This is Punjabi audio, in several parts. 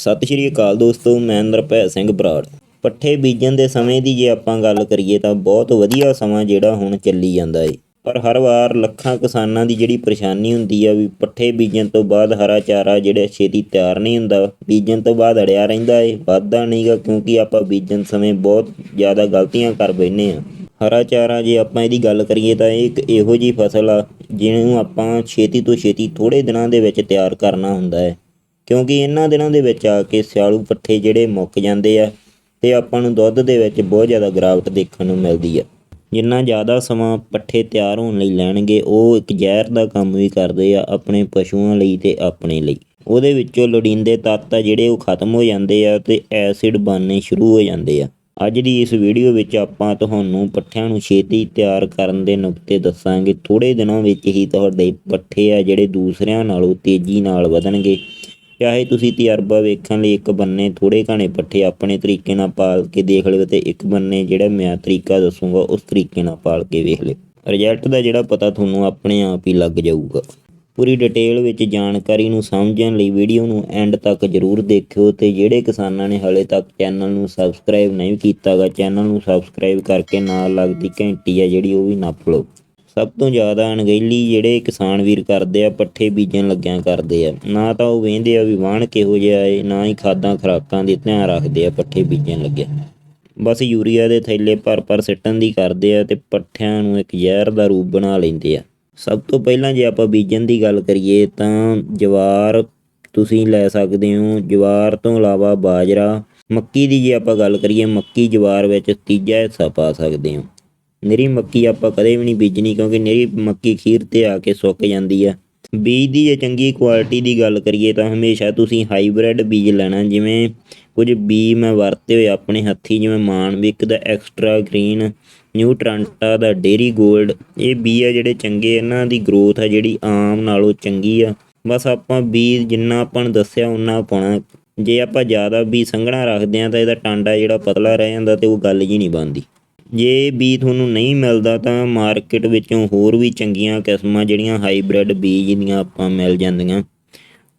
ਸਤਿ ਸ਼੍ਰੀ ਅਕਾਲ ਦੋਸਤੋ, ਮੈਂ ਨਿਰਭੈ ਸਿੰਘ ਬਰਾੜ। ਪੱਠੇ ਬੀਜਣ ਦੇ ਸਮੇਂ ਦੀ ਜੇ ਆਪਾਂ ਗੱਲ ਕਰੀਏ ਤਾਂ ਬਹੁਤ ਵਧੀਆ ਸਮਾਂ ਜਿਹੜਾ ਹੁਣ ਚੱਲੀ ਜਾਂਦਾ ਏ। ਪਰ ਹਰ ਵਾਰ ਲੱਖਾਂ ਕਿਸਾਨਾਂ ਦੀ ਜਿਹੜੀ ਪਰੇਸ਼ਾਨੀ ਹੁੰਦੀ ਆ ਵੀ ਪੱਠੇ ਬੀਜਣ ਤੋਂ ਬਾਅਦ ਹਰਾ ਚਾਰਾ ਜਿਹੜਾ ਛੇਤੀ ਤਿਆਰ ਨਹੀਂ ਹੁੰਦਾ, ਬੀਜਣ ਤੋਂ ਬਾਅਦ ਅੜਿਆ ਰਹਿੰਦਾ ਏ, ਵੱਧਦਾ ਨਹੀਂਗਾ ਕਿਉਂਕਿ ਆਪਾਂ ਬੀਜਣ ਸਮੇਂ ਬਹੁਤ ਜ਼ਿਆਦਾ ਗਲਤੀਆਂ ਕਰ ਬੈਠੇ ਆ। ਹਰਾ ਚਾਰਾ ਜੇ ਆਪਾਂ ਇਹਦੀ ਗੱਲ ਕਰੀਏ ਤਾਂ ਇਹ ਇੱਕ ਇਹੋ ਜੀ ਫਸਲ ਆ, ਜਿਹਨੂੰ ਆਪਾਂ ਛੇਤੀ ਤੋਂ ਛੇਤੀ ਥੋੜੇ ਦਿਨਾਂ ਦੇ ਵਿੱਚ ਤਿਆਰ ਕਰਨਾ ਹੁੰਦਾ ਹੈ ਕਿਉਂਕਿ ਇਹਨਾਂ ਦਿਨਾਂ ਦੇ ਵਿੱਚ ਆ ਕੇ ਸਿਆਲੂ ਪੱਠੇ ਜਿਹੜੇ ਮੁੱਕ ਜਾਂਦੇ ਆ ਤੇ ਆਪਾਂ ਨੂੰ ਦੁੱਧ ਦੇ ਵਿੱਚ ਬਹੁਤ ਜ਼ਿਆਦਾ ਗਿਰਾਵਟ ਦੇਖਣ ਨੂੰ ਮਿਲਦੀ ਆ। ਜਿੰਨਾ ਜ਼ਿਆਦਾ ਸਮਾਂ ਪੱਠੇ ਤਿਆਰ ਹੋਣ ਲਈ ਲੈਣਗੇ, ਉਹ ਇੱਕ ਜ਼ਹਿਰ ਦਾ ਕੰਮ ਵੀ ਕਰਦੇ ਆ ਆਪਣੇ ਪਸ਼ੂਆਂ ਲਈ ਤੇ ਆਪਣੇ ਲਈ। ਉਹਦੇ ਵਿੱਚੋਂ ਲੋੜੀਂਦੇ ਤੱਤ ਆ ਜਿਹੜੇ ਉਹ ਖਤਮ ਹੋ ਜਾਂਦੇ ਆ ਤੇ ਐਸਿਡ ਬਣਨੇ ਸ਼ੁਰੂ ਹੋ ਜਾਂਦੇ ਆ। ਅੱਜ ਦੀ ਇਸ ਵੀਡੀਓ ਵਿੱਚ ਆਪਾਂ ਤੁਹਾਨੂੰ ਪੱਠਿਆਂ ਨੂੰ ਛੇਤੀ ਤਿਆਰ ਕਰਨ ਦੇ ਨੁਕਤੇ ਦੱਸਾਂਗੇ। ਥੋੜੇ ਦਿਨਾਂ ਵਿੱਚ ਹੀ ਤੁਹਾਡੇ ਪੱਠੇ ਆ ਜਿਹੜੇ ਦੂਸਰਿਆਂ ਨਾਲੋਂ ਤੇਜ਼ੀ ਨਾਲ ਵਧਣਗੇ। ਚਾਹੇ ਤੁਸੀਂ ਤਜਰਬਾ ਵੇਖਣ ਲਈ ਇੱਕ ਬੰਨੇ ਥੋੜੇ ਘਣੇ ਪੱਠੇ ਆਪਣੇ ਤਰੀਕੇ ਨਾਲ ਪਾਲ ਕੇ ਦੇਖ ਲਿਓ ਤੇ ਇੱਕ ਬੰਨੇ ਜਿਹੜਾ ਮੈਂ ਤਰੀਕਾ ਦੱਸੂਗਾ, ਉਸ ਤਰੀਕੇ ਨਾਲ ਪਾਲ ਕੇ ਵੇਖ ਲਿਓ। ਰਿਜ਼ਲਟ ਦਾ ਜਿਹੜਾ ਪਤਾ ਤੁਹਾਨੂੰ ਆਪਣੇ ਆਪ ਹੀ ਲੱਗ ਜਾਊਗਾ। ਪੂਰੀ ਡਿਟੇਲ ਵਿੱਚ ਜਾਣਕਾਰੀ ਨੂੰ ਸਮਝਣ ਲਈ ਵੀਡੀਓ ਨੂੰ ਐਂਡ ਤੱਕ ਜਰੂਰ ਦੇਖਿਓ ਤੇ ਜਿਹੜੇ ਕਿਸਾਨਾਂ ਨੇ ਹਲੇ ਤੱਕ ਚੈਨਲ ਨੂੰ ਸਬਸਕ੍ਰਾਈਬ ਨਹੀਂ ਕੀਤਾਗਾ ਚੈਨਲ ਨੂੰ ਸਬਸਕ੍ਰਾਈਬ ਕਰਕੇ ਨਾਲ ਲੱਗਦੀ ਘੰਟੀ ਆ ਜਿਹੜੀ ਉਹ ਵੀ ਨੱਪ ਲਓ। ਸਭ ਤੋਂ ਜ਼ਿਆਦਾ ਅਣਗਹਿਲੀ ਜਿਹੜੇ ਕਿਸਾਨ ਵੀਰ ਕਰਦੇ ਆ, ਪੱਠੇ ਬੀਜਣ ਲੱਗਿਆਂ ਕਰਦੇ ਆ। ਨਾ ਤਾਂ ਉਹ ਵੇਂਦੇ ਆ ਵੀ ਵਾਹਣ ਕਿਹੋ ਜਿਹਾ ਏ, ਨਾ ਹੀ ਖਾਦਾਂ ਖਰਾਕਾਂ ਦੇ ਧਿਆਨ ਰੱਖਦੇ ਆ ਪੱਠੇ ਬੀਜਣ ਲੱਗਿਆ। ਬਸ ਯੂਰੀਆ ਦੇ ਥੈਲੇ ਭਰ ਭਰ ਸਿੱਟਣ ਦੀ ਕਰਦੇ ਆ ਤੇ ਪੱਠਿਆਂ ਨੂੰ ਇੱਕ ਜ਼ਹਿਰ ਦਾ ਰੂਪ ਬਣਾ ਲੈਂਦੇ ਆ। ਸਭ ਤੋਂ ਪਹਿਲਾਂ ਜੇ ਆਪਾਂ ਬੀਜਣ ਦੀ ਗੱਲ ਕਰੀਏ ਤਾਂ ਜਵਾਰ ਤੁਸੀਂ ਲੈ ਸਕਦੇ ਹੋ। ਜਵਾਰ ਤੋਂ ਇਲਾਵਾ ਬਾਜਰਾ, ਮੱਕੀ ਦੀ ਜੇ ਆਪਾਂ ਗੱਲ ਕਰੀਏ, ਮੱਕੀ ਜਵਾਰ ਵਿੱਚ ਤੀਜਾ ਹਿੱਸਾ ਪਾ ਸਕਦੇ ਹੋ। ਨਿਰੀ ਮੱਕੀ ਆਪਾਂ ਕਦੇ ਵੀ ਨਹੀਂ ਬੀਜਣੀ ਕਿਉਂਕਿ ਨਿਰੀ ਮੱਕੀ ਖੀਰ ਤੇ ਆ ਕੇ ਸੁੱਕ ਜਾਂਦੀ ਆ। ਬੀਜ ਦੀ ਜੇ ਚੰਗੀ ਕੁਆਲਿਟੀ ਦੀ ਗੱਲ ਕਰੀਏ ਤਾਂ ਹਮੇਸ਼ਾ ਤੁਸੀਂ ਹਾਈਬ੍ਰਿਡ ਬੀਜ ਲੈਣਾ, ਜਿਵੇਂ ਕੁਝ ਬੀ ਮੈਂ ਵਰਤੇ ਹੋਏ ਆਪਣੇ ਹੱਥੀ, ਜਿਵੇਂ ਮਾਨਵਿਕ ਦਾ ਐਕਸਟਰਾ ਗ੍ਰੀਨ ਨਿਊ ਨਿਊਟਰੈਂਟਾ ਦਾ ਡੇਰੀ 골ਡ ਇਹ ਬੀ ਆ ਜਿਹੜੇ ਚੰਗੇ ਇਹਨਾਂ ਦੀ ਗਰੋਥ ਆ, ਜਿਹੜੀ ਆਮ ਨਾਲੋਂ ਚੰਗੀ ਆ। ਬਸ ਆਪਾਂ ਬੀਜ ਜਿੰਨਾ ਆਪਾਂ ਨੂੰ ਦੱਸਿਆ ਉਹਨਾਂ ਪਾਉਣਾ। ਜੇ ਆਪਾਂ ਜ਼ਿਆਦਾ ਵੀ ਸੰਘਣਾ ਰੱਖਦੇ ਆ ਤਾਂ ਇਹਦਾ ਟਾਂਡਾ ਜਿਹੜਾ ਪਤਲਾ ਰਹਿ ਜਾਂਦਾ ਤੇ ਉਹ ਗੱਲ ਜੀ ਨਹੀਂ ਬਣਦੀ। ਜੇ ਬੀ ਤੁਹਾਨੂੰ ਨਹੀਂ ਮਿਲਦਾ ਤਾਂ ਮਾਰਕੀਟ ਵਿੱਚੋਂ ਹੋਰ ਵੀ ਚੰਗੀਆਂ ਕਿਸਮਾਂ ਜਿਹੜੀਆਂ ਹਾਈਬ੍ਰਿਡ ਬੀਜ ਦੀਆਂ ਆਪਾਂ ਮਿਲ ਜਾਂਦੀਆਂ,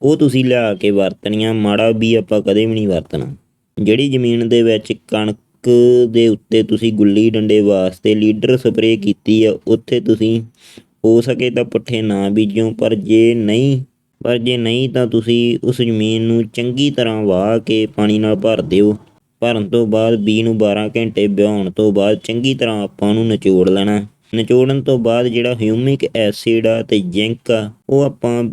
ਉਹ ਤੁਸੀਂ ਲਿਆ ਕੇ ਵਰਤਣੀਆਂ, ਮਾੜਾ ਬੀ ਆਪਾਂ ਕਦੇ ਵੀ ਨਹੀਂ ਵਰਤਣਾ। ਜਿਹੜੀ ਜ਼ਮੀਨ ਦੇ ਵਿੱਚ ਕਣਕ ਦੇ ਉੱਤੇ ਤੁਸੀਂ ਗੁੱਲੀ ਡੰਡੇ ਵਾਸਤੇ ਲੀਡਰ ਸਪਰੇਅ ਕੀਤੀ ਆ, ਉੱਥੇ ਤੁਸੀਂ ਹੋ ਸਕੇ ਤਾਂ ਪੱਠੇ ਨਾ ਬੀਜੋ ਪਰ ਜੇ ਨਹੀਂ, ਪਰ ਜੇ ਨਹੀਂ ਤਾਂ ਤੁਸੀਂ ਉਸ ਜ਼ਮੀਨ ਨੂੰ ਚੰਗੀ ਤਰ੍ਹਾਂ ਵਾਹ ਕੇ ਪਾਣੀ ਨਾਲ ਭਰ ਦਿਓ। ਭਰਨ ਤੋਂ ਬਾਅਦ ਬੀ ਨੂੰ 12 ਘੰਟੇ ਵਿਹਾਉਣ ਤੋਂ ਬਾਅਦ ਚੰਗੀ ਤਰ੍ਹਾਂ ਆਪਾਂ ਉਹਨੂੰ ਨਿਚੋੜ ਲੈਣਾ। ਨਿਚੋੜਨ ਤੋਂ ਬਾਅਦ ਜਿਹੜਾ ਹਿਊਮਿਕ ਐਸਿਡ ਆ ਤੇ ਜ਼ਿੰਕ ਆ, ਉਹ ਆਪਾਂ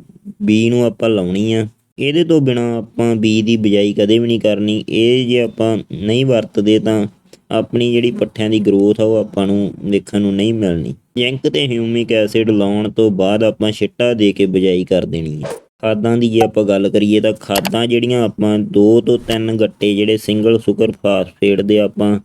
ਬੀ ਨੂੰ ਆਪਾਂ ਲਾਉਣੀ ਆ। ਇਹਦੇ ਤੋਂ ਬਿਨਾ ਆਪਾਂ ਬੀ ਦੀ ਬਿਜਾਈ ਕਦੇ ਵੀ ਨਹੀਂ ਕਰਨੀ। ਇਹ ਜੇ ਆਪਾਂ ਨਹੀਂ ਵਰਤਦੇ ਤਾਂ ਆਪਣੀ ਜਿਹੜੀ ਪੱਠਿਆਂ ਦੀ ਗਰੋਥ ਆ, ਉਹ ਆਪਾਂ ਨੂੰ ਦੇਖਣ ਨੂੰ ਨਹੀਂ ਮਿਲਣੀ। ਜ਼ਿੰਕ ਤੇ ਹਿਊਮਿਕ ਐਸਿਡ ਲਾਉਣ ਤੋਂ ਬਾਅਦ ਆਪਾਂ ਛਿੱਟਾ ਦੇ ਕੇ ਬਿਜਾਈ ਕਰ ਦੇਣੀ ਹੈ ਖਾਦਾਂ ਦੀ ਜੇ ਆਪਾਂ ਗੱਲ ਕਰੀਏ ਤਾਂ ਖਾਦਾਂ ਜਿਹੜੀਆਂ ਆਪਾਂ ਦੋ ਤੋਂ ਤਿੰਨ ਗੱਟੇ ਜਿਹੜੇ ਸਿੰਗਲ ਸੁਪਰ ਫਾਸਫੇਟ ਦੇ ਆਪਾਂ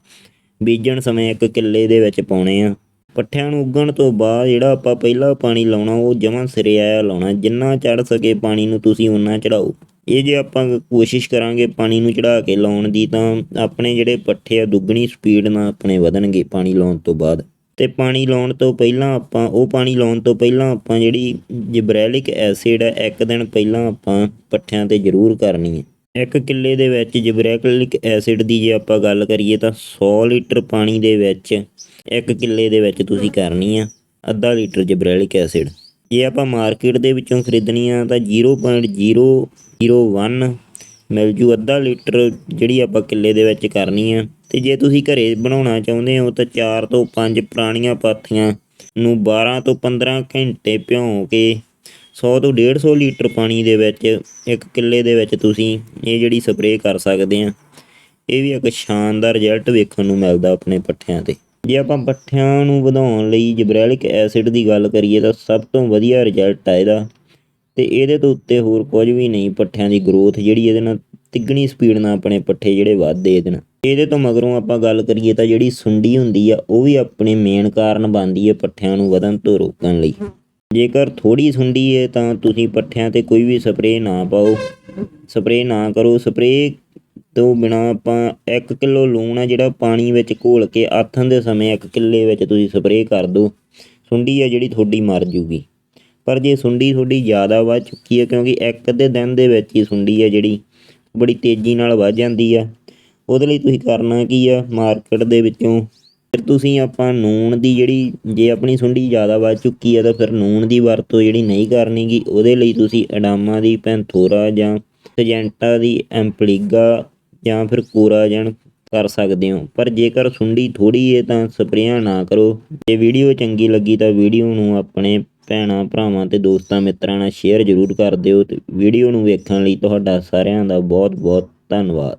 ਬੀਜਣ ਸਮੇਂ ਇੱਕ ਕਿੱਲੇ ਦੇ ਵਿੱਚ ਪਾਉਣੇ ਆ। ਪੱਠਿਆਂ ਨੂੰ ਉੱਗਣ ਤੋਂ ਬਾਅਦ ਜਿਹੜਾ ਆਪਾਂ ਪਹਿਲਾ ਪਾਣੀ ਲਾਉਣਾ, ਉਹ ਜਮਾਂ ਸਿਰੇ ਆਇਆ ਲਾਉਣਾ, ਜਿੰਨਾ ਚੜ ਸਕੇ ਪਾਣੀ ਨੂੰ ਤੁਸੀਂ ਉਨਾ ਚੜਾਓ। ਇਹ ਜੇ ਆਪਾਂ ਕੋਸ਼ਿਸ਼ ਕਰਾਂਗੇ ਪਾਣੀ ਨੂੰ ਚੜਾ ਕੇ ਲਾਉਣ ਦੀ ਤਾਂ ਆਪਣੇ ਜਿਹੜੇ ਪੱਠੇ ਆ ਦੁੱਗਣੀ ਸਪੀਡ ਨਾਲ ਆਪਣੇ ਵਧਣਗੇ ਪਾਣੀ ਲਾਉਣ ਤੋਂ ਬਾਅਦ। ਅਤੇ ਪਾਣੀ ਲਾਉਣ ਤੋਂ ਪਹਿਲਾਂ ਆਪਾਂ, ਉਹ ਪਾਣੀ ਲਾਉਣ ਤੋਂ ਪਹਿਲਾਂ ਆਪਾਂ ਜਿਹੜੀ ਜਬਰੈਲਿਕ ਐਸਿਡ ਹੈ, ਇੱਕ ਦਿਨ ਪਹਿਲਾਂ ਆਪਾਂ ਪੱਠਿਆਂ ਤੇ ਜ਼ਰੂਰ ਕਰਨੀ ਹੈ। ਇੱਕ ਕਿੱਲੇ ਦੇ ਵਿੱਚ ਜਿਬਰੈਲਿਕ ਐਸਿਡ ਦੀ ਜੇ ਆਪਾਂ ਗੱਲ ਕਰੀਏ ਤਾਂ 100 ਲੀਟਰ ਪਾਣੀ ਦੇ ਵਿੱਚ ਇੱਕ ਕਿੱਲੇ ਦੇ ਵਿੱਚ ਤੁਸੀਂ ਕਰਨੀ ਆ ਅੱਧਾ ਲੀਟਰ ਜਬਰੈਲਿਕ ਐਸਿਡ। ਜੇ ਆਪਾਂ ਮਾਰਕੀਟ ਦੇ ਵਿੱਚੋਂ ਖਰੀਦਣੀ ਆ ਤਾਂ 0.001 ਮਿਲ ਜੂ ਅੱਧਾ ਲੀਟਰ ਜਿਹੜੀ ਆਪਾਂ ਕਿੱਲੇ ਦੇ ਵਿੱਚ ਕਰਨੀ ਆ। ਤੇ ਜੇ ਤੁਸੀਂ ਘਰੇ ਬਣਾਉਣਾ ਚਾਹੁੰਦੇ ਹੋ ਤਾਂ 4 ਤੋਂ 5 ਪੁਰਾਣੀਆਂ ਪਾਥੀਆਂ ਨੂੰ 12 ਤੋਂ 15 ਘੰਟੇ ਭਿਉਂ ਕੇ 100 ਤੋਂ 150 ਲੀਟਰ ਪਾਣੀ ਦੇ ਵਿੱਚ, ਇੱਕ ਕਿੱਲੇ ਦੇ ਵਿੱਚ ਤੁਸੀਂ ਇਹ ਜਿਹੜੀ ਸਪਰੇਅ ਕਰ ਸਕਦੇ ਆ। ਇਹ ਵੀ ਇੱਕ ਸ਼ਾਨਦਾਰ ਰਿਜ਼ਲਟ ਵੇਖਣ ਨੂੰ ਮਿਲਦਾ ਆਪਣੇ ਪੱਠਿਆਂ ਤੇ। ਜੇ ਆਪਾਂ ਪੱਠਿਆਂ ਨੂੰ ਵਧਾਉਣ ਲਈ ਜਬਰੈਲਿਕ ਐਸਿਡ ਦੀ ਗੱਲ ਕਰੀਏ ਤਾਂ ਸਭ ਤੋਂ ਵਧੀਆ ਰਿਜ਼ਲਟ ਆ ਇਹਦਾ। ਤੇ ਇਹਦੇ ਤੋਂ ਉੱਤੇ ਹੋਰ ਕੁਝ ਵੀ ਨਹੀਂ, ਪੱਠਿਆਂ ਦੀ ਗਰੋਥ ਜਿਹੜੀ ਇਹਦੇ ਨਾਲ ਤਿੱਗਣੀ ਸਪੀਡ ਨਾਲ ਆਪਣੇ ਪੱਠੇ ਜਿਹੜੇ ਵੱਧਦੇ ਇਹਦੇ ਨਾਲ। ਇਹਦੇ ਤੋਂ ਮਗਰੋਂ ਆਪਾਂ ਗੱਲ ਕਰੀਏ ਤਾਂ ਜਿਹੜੀ ਸੁੰਡੀ ਹੁੰਦੀ ਆ, ਉਹ ਵੀ ਆਪਣੇ ਮੇਨ ਕਾਰਨ ਬਣਦੀ ਹੈ ਪੱਠਿਆਂ ਨੂੰ ਵਧਣ ਤੋਂ ਰੋਕਣ ਲਈ। ਜੇਕਰ ਥੋੜੀ ਸੁੰਡੀ ਹੈ ਤਾਂ ਤੁਸੀਂ ਪੱਠਿਆਂ ਤੇ ਕੋਈ ਵੀ ਸਪਰੇਅ ਨਾ ਪਾਓ। ਸਪਰੇਅ ਨਾ ਕਰੋ। ਸਪਰੇਅ ਤੋਂ ਬਿਨਾ ਆਪਾਂ 1 ਕਿਲੋ ਲੂਣ ਆ ਜਿਹੜਾ ਪਾਣੀ ਵਿੱਚ ਘੋਲ ਕੇ ਆਥਣ ਦੇ ਸਮੇਂ ਇੱਕ ਕਿੱਲੇ ਵਿੱਚ ਤੁਸੀਂ ਸਪਰੇਅ ਕਰ ਦਿਓ ਸੁੰਡੀ ਆ ਜਿਹੜੀ ਤੁਹਾਡੀ ਮਰ ਜੂਗੀ। ਪਰ ਜੇ ਸੁੰਡੀ ਤੁਹਾਡੀ ਜ਼ਿਆਦਾ ਵੱਧ ਚੁੱਕੀ ਹੈ, ਕਿਉਂਕਿ ਇੱਕ ਅੱਧੇ ਦਿਨ ਦੇ ਵਿੱਚ ਹੀ ਸੁੰਡੀ ਹੈ ਜਿਹੜੀ, ਬੜੀ ਤੇਜ਼ੀ ਨਾਲ ਵੱਧ ਜਾਂਦੀ ਆ ਉਹਦੇ ਲਈ ਤੁਸੀਂ ਕਰਨਾ ਕੀ ਆ? ਮਾਰਕੀਟ ਦੇ ਵਿੱਚੋਂ ਫਿਰ ਤੁਸੀਂ ਆਪਾਂ ਨੂਣ ਦੀ ਜਿਹੜੀ, ਜੇ ਆਪਣੀ ਸੁੰਡੀ ਜ਼ਿਆਦਾ ਵੱਧ ਚੁੱਕੀ ਆ ਤਾਂ ਫਿਰ ਨੂਣ ਦੀ ਵਰਤੋਂ ਜਿਹੜੀ ਨਹੀਂ ਕਰਨੀ ਗੀ, ਉਹਦੇ ਲਈ ਤੁਸੀਂ ਅਡਾਮਾ ਦੀ ਪੈਂਥੋਰਾ ਜਾਂ ਸਜੈਂਟਾ ਦੀ ਐਂਪਲੀਗਾ ਜਾਂ ਫਿਰ ਕੋਰਾਜਨ ਕਰ ਸਕਦੇ ਹੋ। ਪਰ ਜੇਕਰ ਸੁੰਡੀ ਥੋੜੀ ਹੈ ਤਾਂ ਸਪਰੇਆਂ ਨਾ ਕਰੋ। ਜੇ ਵੀਡੀਓ ਚੰਗੀ ਲੱਗੀ ਤਾਂ ਵੀਡੀਓ ਨੂੰ ਆਪਣੇ ਭੈਣਾਂ, ਭਰਾਵਾਂ ਤੇ ਦੋਸਤਾਂ, ਮਿੱਤਰਾਂ ਨਾਲ ਸ਼ੇਅਰ ਜ਼ਰੂਰ ਕਰ ਦਿਓ ਤੇ ਵੀਡੀਓ ਨੂੰ ਵੇਖਣ ਲਈ ਤੁਹਾਡਾ ਸਾਰਿਆਂ ਦਾ ਬਹੁਤ ਬਹੁਤ ਧੰਨਵਾਦ।